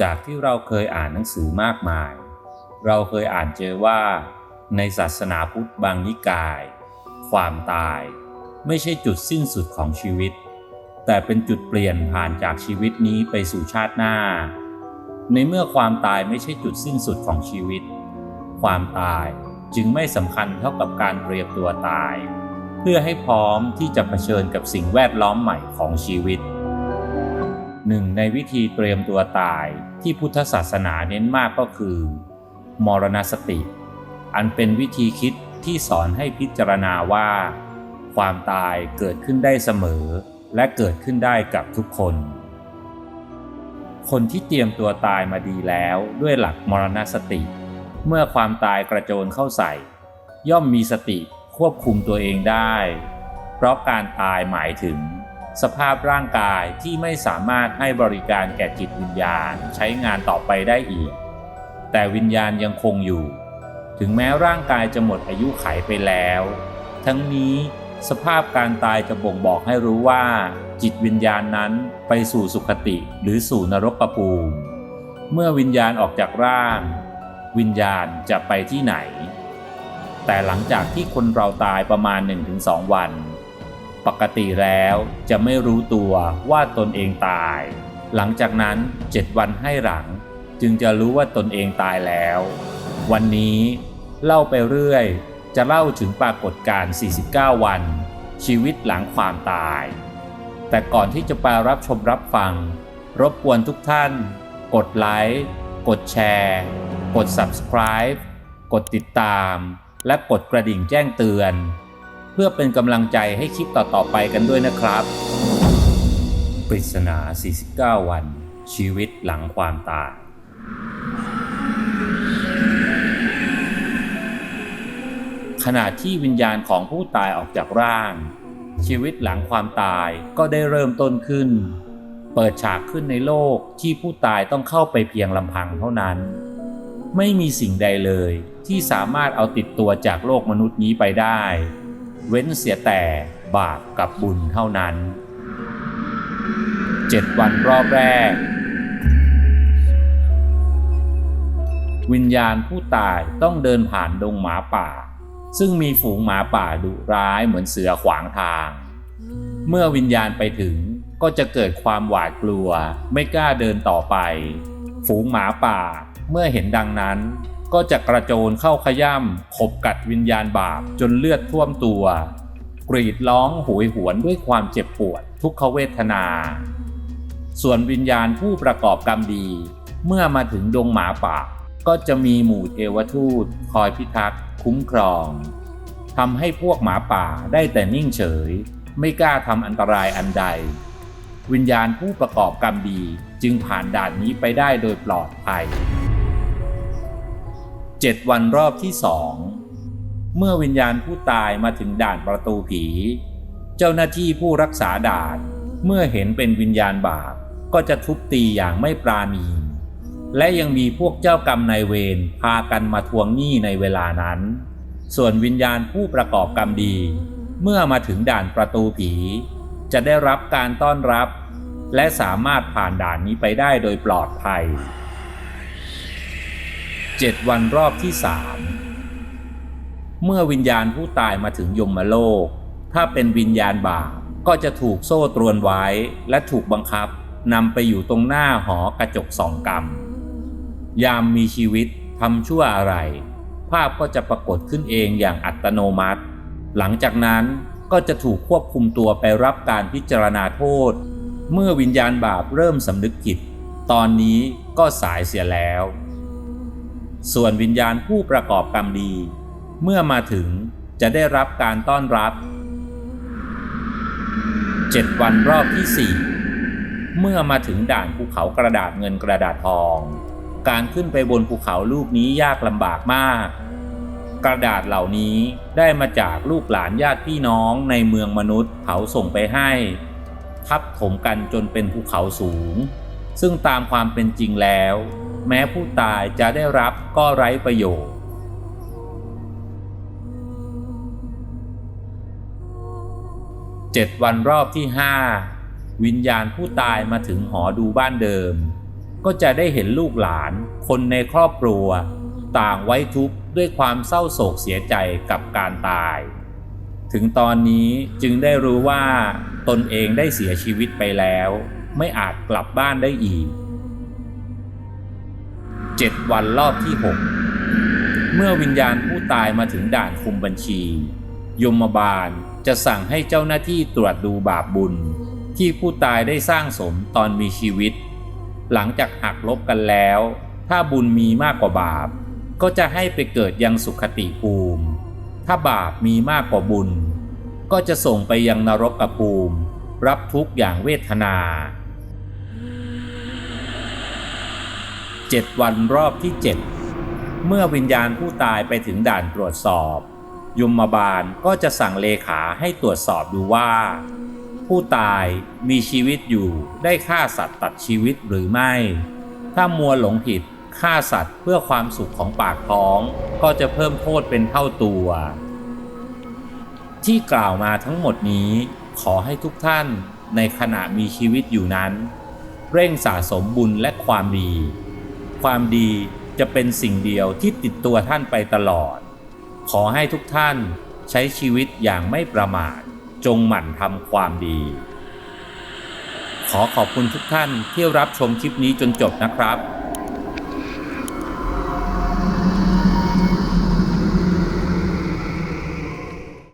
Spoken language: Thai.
จากที่เราเคยอ่านหนังสือมากมาย เราเคยอ่านเจอว่า ในศาสนาพุทธบางนิกาย ความตาย ไม่ใช่จุดสิ้นสุดของชีวิต แต่เป็นจุดเปลี่ยนผ่านจากชีวิตนี้ไปสู่ชาติหน้า ในเมื่อความตายไม่ใช่จุดสิ้นสุดของชีวิต ความตายจึงไม่สำคัญเท่ากับการเตรียมตัวตาย เพื่อให้พร้อมที่จะเผชิญกับสิ่งแวดล้อมใหม่ของชีวิต หนึ่งในวิธีเตรียมตัวตายที่พุทธศาสนาเน้นมากก็คือ มรณสติ อันเป็นวิธีคิดที่สอนให้พิจารณาว่า ความตายเกิดขึ้นได้เสมอ และเกิดขึ้นได้กับทุกคน คนที่เตรียมตัวตายมาดีแล้วด้วยหลักมรณสติ เมื่อความตายกระโจนเข้าใส่ ย่อมมีสติควบคุมตัวเองได้ เพราะการตายหมายถึง สภาพร่างกายที่ไม่สามารถให้บริการแก่จิตวิญญาณใช้งานต่อไปได้อีก แต่วิญญาณยังคงอยู่ ถึงแม้ร่างกายจะหมดอายุไขไปแล้ว ทั้งนี้สภาพการตายจะบ่งบอกให้รู้ว่า จิตวิญญาณนั้นไปสู่สุคติหรือสู่นรกภูมิเมื่อวิญญาณออกจากร่าง วิญญาณจะไปที่ไหน แต่หลังจากที่คนเราตายประมาณ 1-2 วัน ปกติแล้วจะไม่รู้ตัวว่าตนเองตาย หลังจากนั้น 7 วันให้หลัง จึงจะรู้ว่าตนเองตายแล้ว วันนี้เล่าไปเรื่อย จะเล่าถึงปรากฏการณ์ 49 วัน ชีวิตหลังความตาย แต่ก่อนที่จะไปรับชมรับฟัง รบกวนทุกท่าน กดไลค์ กดแชร์ กด subscribe กดติดตาม และกดกระดิ่งแจ้งเตือน เพื่อเป็นกำลังใจให้คลิปต่อๆไปกันด้วยนะครับ ปริศนา 49 วัน ชีวิตหลังความตาย ขณะที่วิญญาณของผู้ตายออกจากร่าง ชีวิตหลังความตายก็ได้เริ่มต้นขึ้น เปิดฉากขึ้นในโลกที่ผู้ตายต้องเข้าไปเพียงลำพังเท่านั้น ไม่มีสิ่งใดเลยที่สามารถเอาติดตัวจากโลกมนุษย์นี้ไปได้ เว้นเสียแต่บาปกับบุญเท่านั้นเจ็ดวันรอบแรก วิญญาณผู้ตายต้องเดินผ่านดงหมาป่า ซึ่งมีฝูงหมาป่าดุร้ายเหมือนเสือขวางทาง เมื่อวิญญาณไปถึงก็จะเกิดความหวาดกลัว ไม่กล้าเดินต่อไป ฝูงหมาป่าเมื่อเห็นดังนั้น ก็จะกระโจนเข้าขย่ำขบกัดวิญญาณบาปจนเลือดท่วมตัว กรีดร้องโหยหวนด้วยความเจ็บปวดทุกขเวทนา ส่วนวิญญาณผู้ประกอบกรรมดี เมื่อมาถึงดงหมาป่า ก็จะมีหมู่เทวทูต คอยพิทักษ์คุ้มครองทำให้พวกหมาป่าได้แต่นิ่งเฉย ไม่กล้าทำอันตรายอันใด วิญญาณผู้ประกอบกรรมดีจึงผ่านด่านนี้ไปได้โดยปลอดภัย 7วันรอบที่สอง เมื่อวิญญาณผู้ตายมาถึงด่านประตูผี เจ้าหน้าที่ผู้รักษาด่าน เมื่อเห็นเป็นวิญญาณบาปก็จะทุบตีอย่างไม่ปราณี และยังมีพวกเจ้ากรรมนายเวรพากันมาทวงหนี้ในเวลานั้น ส่วนวิญญาณผู้ประกอบกรรมดี เมื่อมาถึงด่านประตูผี จะได้รับการต้อนรับ และสามารถผ่านด่านนี้ไปได้โดยปลอดภัย 7วันรอบที่สามเมื่อวิญญาณผู้ตายมาถึงยมโลก ถ้าเป็นวิญญาณบาปก็จะถูกโซ่ตรวนไว้และถูกบังคับนำไปอยู่ตรงหน้าหอกระจกสองกรรม ยามมีชีวิตทำชั่วอะไร ภาพก็จะปรากฏขึ้นเองอย่างอัตโนมัติ หลังจากนั้นก็จะถูกควบคุมตัวไปรับการพิจารณาโทษ เมื่อวิญญาณบาปเริ่มสำนึกผิด ตอนนี้ก็สายเสียแล้ว ส่วนวิญญาณผู้ประกอบกรรมดี เมื่อมาถึงจะได้รับการต้อนรับ 7 วันรอบที่ 4 เมื่อมาถึงด่านภูเขากระดาษเงินกระดาษทอง การขึ้นไปบนภูเขาลูกนี้ยากลำบากมาก กระดาษเหล่านี้ได้มาจากลูกหลานญาติพี่น้องในเมืองมนุษย์เขาส่งไปให้ ทับถมกันจนเป็นภูเขาสูง ซึ่งตามความเป็นจริงแล้ว แม้ผู้ตายจะได้รับก็ไร้ประโยชน์ เจ็ดวันรอบที่ห้าวิญญาณผู้ตายมาถึงหอดูบ้านเดิม ก็จะได้เห็นลูกหลาน คนในครอบครัว ต่างไว้ทุกข์ด้วยความเศร้าโศกเสียใจกับการตาย ถึงตอนนี้จึงได้รู้ว่าตนเองได้เสียชีวิตไปแล้ว ไม่อาจกลับบ้านได้อีก เจ็ดวันรอบที่หกเมื่อวิญญาณผู้ตายมาถึงด่านคุมบัญชี ยมบาลจะสั่งให้เจ้าหน้าที่ตรวจดูบาปบุญ ที่ผู้ตายได้สร้างสมตอนมีชีวิต หลังจากหักลบกันแล้ว ถ้าบุญมีมากกว่าบาป ก็จะให้ไปเกิดยังสุขติภูมิ ถ้าบาปมีมากกว่าบุญ ก็จะส่งไปยังนรกภูมิ รับทุกอย่างเวทนา เจ็ดวันรอบที่เจ็ดเมื่อวิญญาณผู้ตายไปถึงด่านตรวจสอบ ยมบาลก็จะสั่งเลขาให้ตรวจสอบดูว่า ผู้ตายมีชีวิตอยู่ได้ฆ่าสัตว์ตัดชีวิตหรือไม่ ถ้ามัวหลงผิดฆ่าสัตว์เพื่อความสุขของปากท้องก็จะเพิ่มโทษเป็นเท่าตัว ที่กล่าวมาทั้งหมดนี้ขอให้ทุกท่านในขณะมีชีวิตอยู่นั้น เร่งสะสมบุญและความดี ความดีจะเป็นสิ่งเดียวที่ติดตัวท่านไปตลอด ขอให้ทุกท่านใช้ชีวิตอย่างไม่ประมาทจงหมั่นทำความดี ขอขอบคุณทุกท่านที่รับชมคลิปนี้จนจบนะครับ